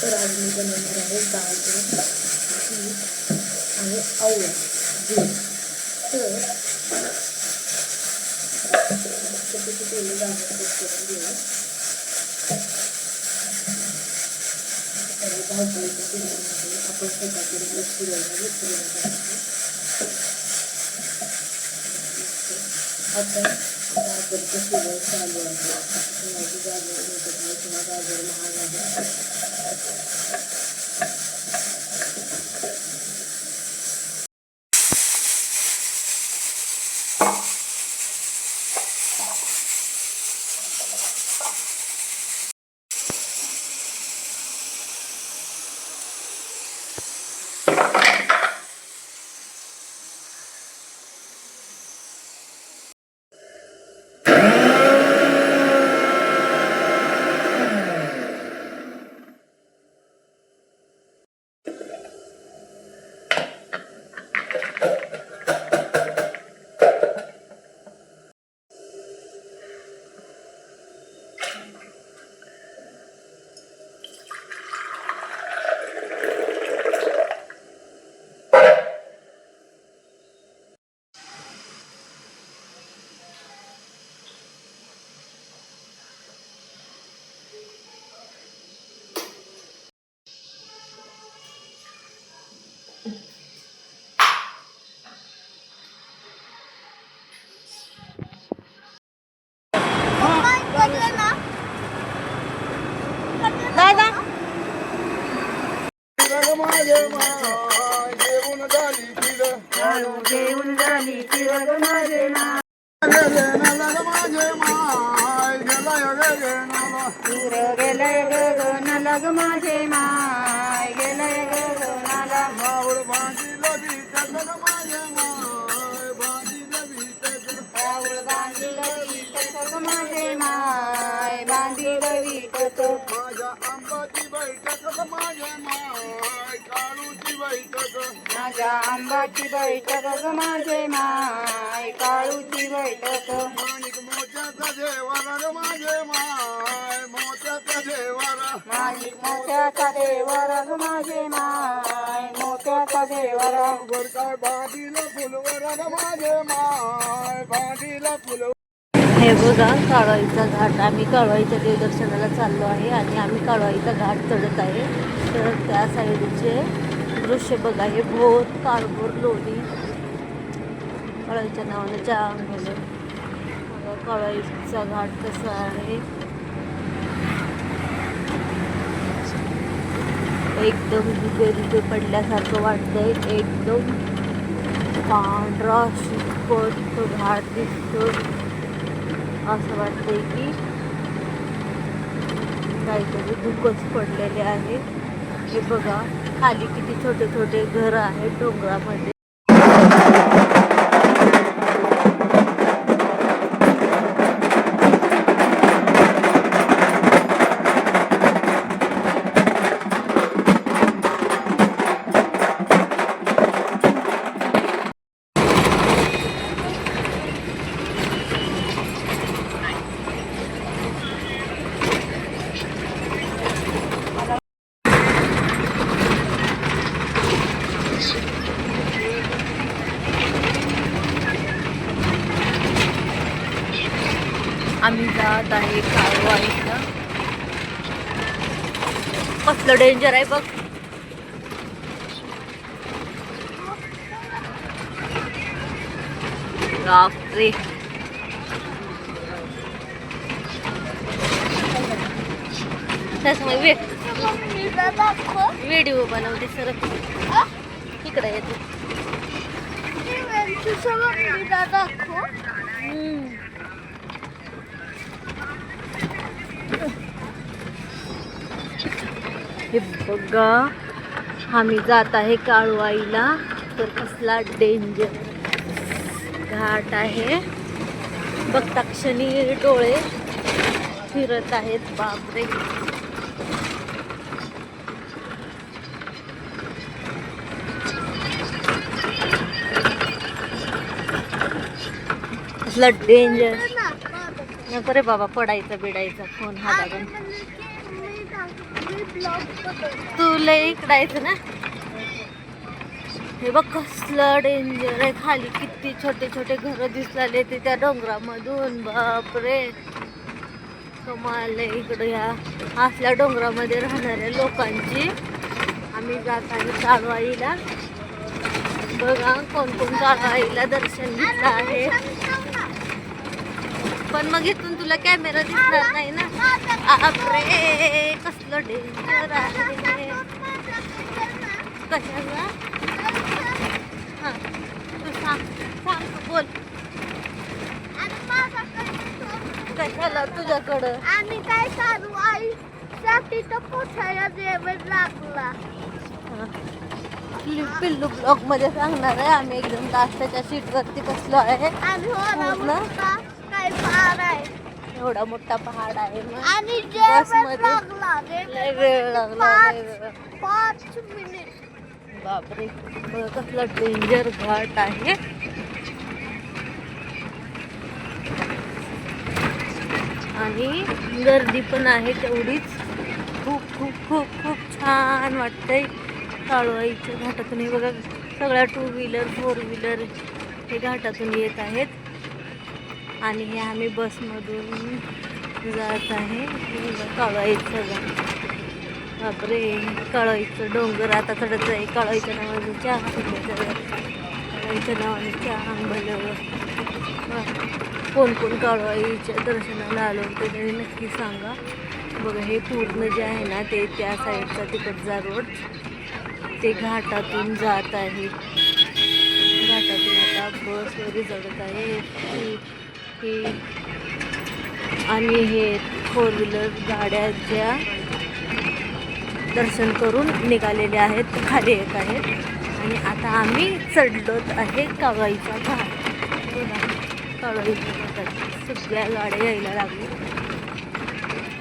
तर आज मी बनवणार आहे गाजर बीट आणि आवळा दूध तर छोटे छोटे गाजर कट करून घेऊ. त्याला आपण स्वतःकडे फिरवलं आता गाजरचं सीझन चालू आहे. माझी गाजर भेटत नाही किंवा गाजर महाग आहे. झाली फिरत माझे फिर गेलय गगनाला ग माझे माय. माझ्या आंबाची बैठक ग माझे माय. काळूची बैठक. माणिक मोत्याचा देवारा ग माझे माय. मोत्याचा देवारा. माझी मोठ्याचा देवर ग माझे माय. मोठ्याचा देवर. वर काय बादीला फुलवरा ग माझे माय. फुलवर हे बघा काळवाईचा घाट. आम्ही काळवाईच्या देवदर्शनाला चाललो आहे आणि आम्ही काळवाईचा घाट चढत आहे. तर त्या साईडचे दृश्य बघा हे भोर काळभोर लोणी. काळवाईच्या नावानं चहा अंगलं बघा घाट कसा आहे. एकदम धुके दुबे पडल्यासारखं वाटतंय. एकदम पांढरा शिकट तो घाट दिसतो असं वाटतंय की काहीतरी धुकच पडलेले आहे. हे बघा. खाली किती छोटे छोटे घर आहेत डोंगरामध्ये. आम्ही जात आहे काळवाईला कसलं डेंजर आहे बघ. बापरे. त्याच्यामुळे व्हिडिओ बनवते सर. इकडे येते हम्म. हे बघा आम्ही जात आहे काळवाईला. तर कसला डेंजर घाट आहे. बघता क्षणी डोळे फिरत आहेत. बापरे. कसला डेंजर नको रे बाबा पडायचा बिडायचा. फोन हा लागून लय इकडायचं ना? हे बघ कसलं डेंजर आहे. खाली किती छोटे छोटे घर दिसले ते त्या डोंगरामधून. बापरे. कमाल इकडं ह्या असल्या डोंगरामध्ये राहणाऱ्या लोकांची. आम्ही जात आहे बघा कोण कोण काळवाईला दर्शन घेतलं आहे. पण मग इथून तुला कॅमेरा दिसणार नाही ना? बापरे कसलं डेंजर आहे कशाला? हा तू सांग बोल. कशाला तुझ्याकडं? आणि काय आई साठी तर पोछायला जेवण लागला. पिल्लू ब्लॉगमध्ये सांगणार आहे आम्ही एकदम नाश्त्याच्या सीट वरती बसलो आहे. एवढा मोठा पहाड आहे आणि लागला वेळ लागला लय वेळ. पाच मिनिट. बापरे बघा कसला डेंजर घाट आहे. आणि गर्दी पण आहे तेवढीच. खूप खूप खूप खूप छान वाटतंय. काळवाईच्या घाटातून हे बघा सगळ्या टू व्हीलर फोर व्हीलर हे घाटातून येत आहेत. आणि हे आम्ही बसमधून जात आहे. कळईचं बघा बापरे कळईचं डोंगर आता चढत आहे कळईच्या नावाने चहा कळईच्या काळाईच्या नावाने चहा भलं कोण कोण काळवाईच्या दर्शनाला आलो होतं तरी नक्की सांगा. बघा हे पूर्ण जे आहे ना ते त्या साईडचा तिकडचा रोड. ते घाटातून जात आहे. घाटातून आता बस वगैरे चढत आहे. की आम्ही आणि हे फोर व्हीलर गाड्या ज्या दर्शन करून निघालेले आहेत. खाली येत आहेत आणि आता आम्ही चढलोत आहे कावळीचा घाट. हो बघा कावळीच्या घाटात. सगळ्या गाड्या यायला लागल्या.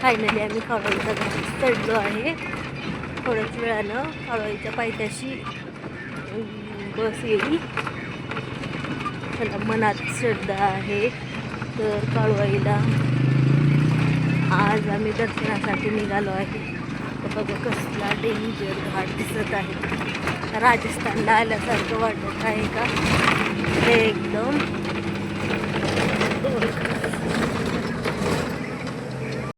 फायनली आम्ही कावळीचा घाट चढलो आहे. थोड्याच वेळानं कावळीच्या पायथ्याशी बस येईल त्याला मनात श्रद्धा आहे. तर काळवाईला आज आम्ही दर्शनासाठी निघालो आहे. तर बघा कसला डेंजर घाट दिसत आहे. राजस्थानला आल्यासारखं वाटत आहे का? ते एकदम